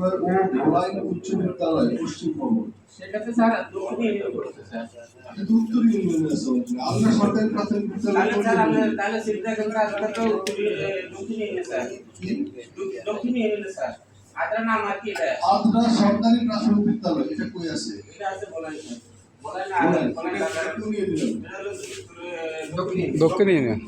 ও উচ্চ বিদ্যালয় পশ্চিমবঙ্গ। স্যার উত্তর ইউনিয়নে আছে। আমরা সরকারি প্রাথমিক বিদ্যালয় তাহলে স্যার আপনার সিদ্ধা কেন্দ্র আসলে তো দক্ষিণ ইউনিয়ন স্যার। কি? দক্ষিণ ইউনিয়ন স্যার। আদার নাম আর কি এটা? আদ্রা সরকারি প্রাথমিক বিদ্যালয় এটা কই আছে? এটা আছে বলেন স্যার বলেন না বলেন, বলেন এটা না কোন ইউনিয়ন? এটা হলো উত্তর- দক্ষিণ দক্ষিণ ইউনিয়ন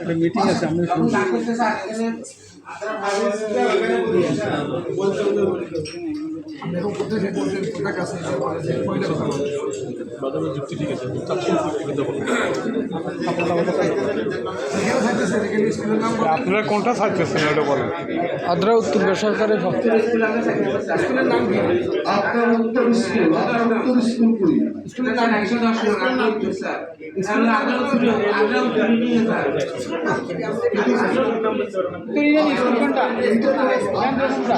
একটা মিটিং আছে আমি স্যার এখানে আদার আপনারা কোনটা থাকতেছেন ওটা বলেন। আদ্রা উত্তর বেসরকারি সব স্কুল আছে স্কুলের নাম